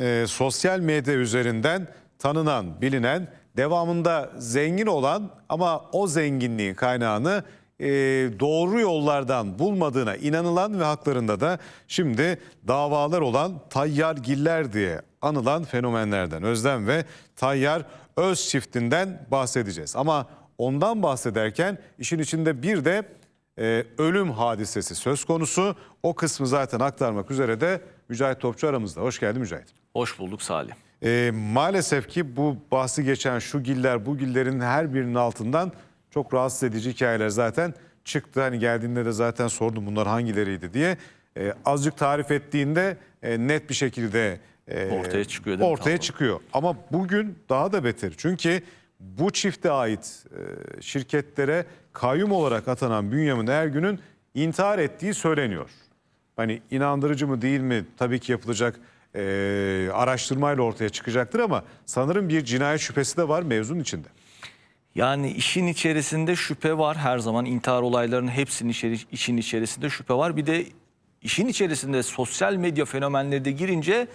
e, sosyal medya üzerinden tanınan, bilinen, devamında zengin olan ama o zenginliğin kaynağını e, doğru yollardan bulmadığına inanılan ve haklarında da şimdi davalar olan Tayyar Giller diye anılan fenomenlerden Özlem ve Tayyar Öz çiftinden bahsedeceğiz. Ama ondan bahsederken işin içinde bir de e, ölüm hadisesi söz konusu. O kısmı zaten aktarmak üzere de Mücahit Topçu aramızda. Hoş geldin Mücahit. Hoş bulduk Salih. E, maalesef ki bu bahsi geçen şu giller bu gillerin her birinin altından çok rahatsız edici hikayeler zaten çıktı. Hani geldiğinde de zaten sordum bunlar hangileriydi diye. E, azıcık tarif ettiğinde e, net bir şekilde e, Ortaya çıkıyor değil mi Ortaya tablo? çıkıyor. Ama bugün daha da beter. Çünkü bu çifte ait e, şirketlere kayyum olarak atanan Bünyamin Ergün'ün intihar ettiği söyleniyor. Hani inandırıcı mı değil mi tabii ki yapılacak e, araştırmayla ortaya çıkacaktır ama sanırım bir cinayet şüphesi de var mevzunun içinde. Yani işin içerisinde şüphe var her zaman intihar olaylarının hepsinin içeri, işin içerisinde şüphe var. Bir de işin içerisinde sosyal medya fenomenleri de girince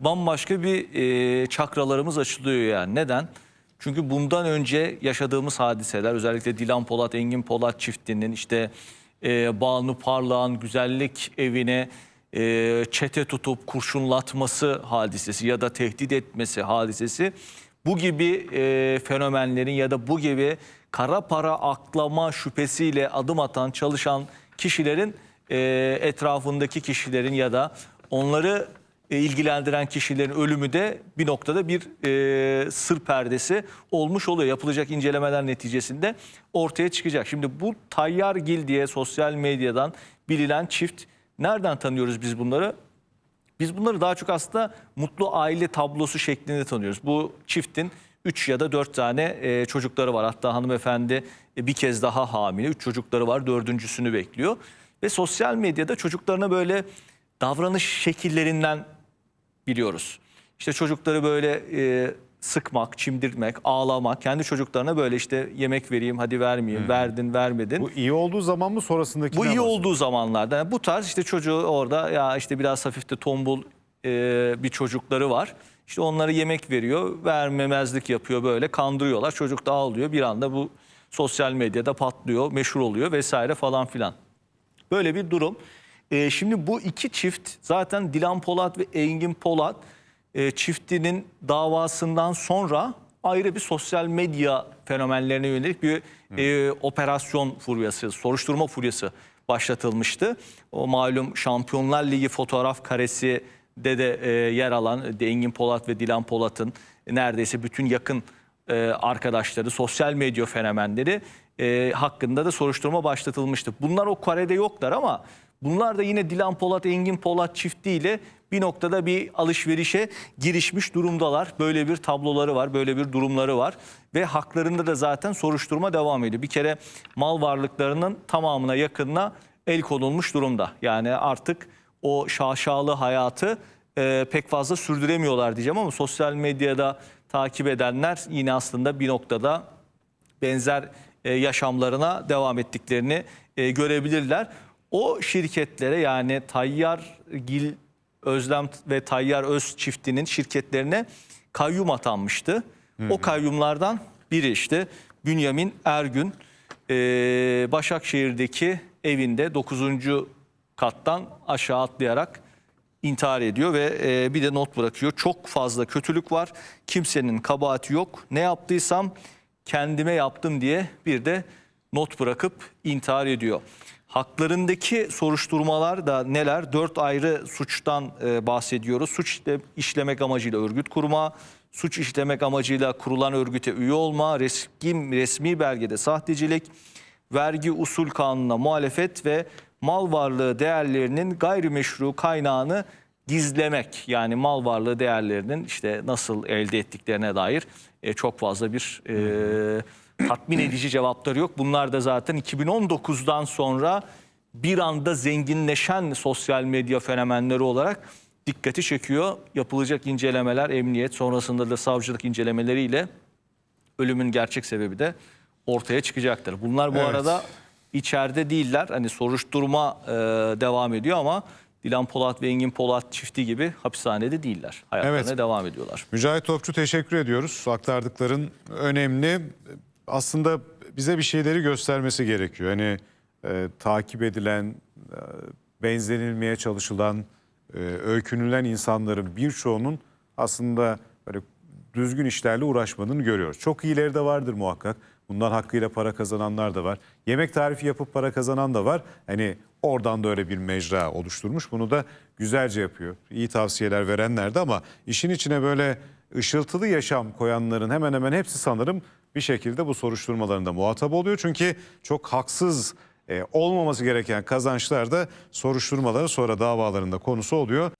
bambaşka bir e, çakralarımız açılıyor yani. Neden? Çünkü bundan önce yaşadığımız hadiseler özellikle Dilan Polat, Engin Polat çiftinin işte e, Banu Parlağan güzellik evine e, çete tutup kurşunlatması hadisesi ya da tehdit etmesi hadisesi bu gibi e, fenomenlerin ya da bu gibi kara para aklama şüphesiyle adım atan çalışan kişilerin e, etrafındaki kişilerin ya da onları e, ilgilendiren kişilerin ölümü de bir noktada bir e, sır perdesi olmuş oluyor. Yapılacak incelemeler neticesinde ortaya çıkacak. Şimdi bu Tayyar Gil diye sosyal medyadan bilinen çift nereden tanıyoruz biz bunları? Biz bunları daha çok aslında mutlu aile tablosu şeklinde tanıyoruz. Bu çiftin 3 ya da 4 tane e, çocukları var. Hatta hanımefendi e, bir kez daha hamile. 3 çocukları var. Dördüncüsünü bekliyor. Ve sosyal medyada çocuklarına böyle davranış şekillerinden biliyoruz. İşte çocukları böyle e, sıkmak, çimdirmek, ağlamak. Kendi çocuklarına böyle işte yemek vereyim, hadi vermeyeyim, verdin, vermedin. Bu iyi olduğu zaman mı sonrasındaki? Bu iyi olduğu zamanlarda. Yani bu tarz işte çocuğu orada ya işte biraz hafif de tombul e, bir çocukları var. İşte onlara yemek veriyor, vermemezlik yapıyor böyle kandırıyorlar. Çocuk da ağlıyor. Bir anda bu sosyal medyada patlıyor, meşhur oluyor vesaire falan filan. Böyle bir durum. E, şimdi bu iki çift zaten Dilan Polat ve Engin Polat e, çiftinin davasından sonra ayrı bir sosyal medya fenomenlerine yönelik bir e, operasyon furyası, soruşturma furyası başlatılmıştı. O malum Şampiyonlar Ligi fotoğraf karesi de de e, yer alan de Engin Polat ve Dilan Polat'ın neredeyse bütün yakın e, arkadaşları, sosyal medya fenomenleri e, hakkında da soruşturma başlatılmıştı. Bunlar o karede yoklar ama bunlar da yine Dilan Polat, Engin Polat çiftiyle bir noktada bir alışverişe girişmiş durumdalar. Böyle bir tabloları var, böyle bir durumları var ve haklarında da zaten soruşturma devam ediyor. Bir kere mal varlıklarının tamamına yakınına el konulmuş durumda. Yani artık o şaşalı hayatı e, pek fazla sürdüremiyorlar diyeceğim ama sosyal medyada takip edenler yine aslında bir noktada benzer e, yaşamlarına devam ettiklerini e, görebilirler. O şirketlere yani Tayyar Gil Özlem ve Tayyar Öz çiftinin şirketlerine kayyum atanmıştı. O kayyumlardan biri işte Bünyamin Ergün e, Başakşehir'deki evinde 9. kattan aşağı atlayarak intihar ediyor ve e, bir de not bırakıyor. Çok fazla kötülük var. Kimsenin kabahati yok. Ne yaptıysam kendime yaptım diye bir de not bırakıp intihar ediyor. Haklarındaki soruşturmalar da neler? Dört ayrı suçtan e, bahsediyoruz. Suç işle- işlemek amacıyla örgüt kurma, suç işlemek amacıyla kurulan örgüte üye olma, resmi, resmi belgede sahtecilik, vergi usul kanununa muhalefet ve mal varlığı değerlerinin gayrimeşru kaynağını gizlemek. Yani mal varlığı değerlerinin işte nasıl elde ettiklerine dair e, çok fazla bir e, tatmin edici cevapları yok. Bunlar da zaten 2019'dan sonra bir anda zenginleşen sosyal medya fenomenleri olarak dikkati çekiyor. Yapılacak incelemeler, emniyet sonrasında da savcılık incelemeleriyle ölümün gerçek sebebi de ortaya çıkacaktır. Bunlar bu Evet. arada içeride değiller. Hani soruşturma e, devam ediyor ama Dilan Polat ve Engin Polat çifti gibi hapishanede değiller. Hayatlarına Evet. devam ediyorlar. Mücahit Topçu teşekkür ediyoruz. Aktardıkların önemli. Aslında bize bir şeyleri göstermesi gerekiyor. Hani e, takip edilen, e, benzenilmeye çalışılan, e, öykünülen insanların birçoğunun aslında böyle düzgün işlerle uğraşmadığını görüyoruz. Çok iyileri de vardır muhakkak. Bundan hakkıyla para kazananlar da var. Yemek tarifi yapıp para kazanan da var. Hani oradan da öyle bir mecra oluşturmuş. Bunu da güzelce yapıyor. İyi tavsiyeler verenler de ama işin içine böyle ışıltılı yaşam koyanların hemen hemen hepsi sanırım bir şekilde bu soruşturmalarında muhatap oluyor. Çünkü çok haksız e, olmaması gereken kazançlar da soruşturmaların sonra davalarında konusu oluyor.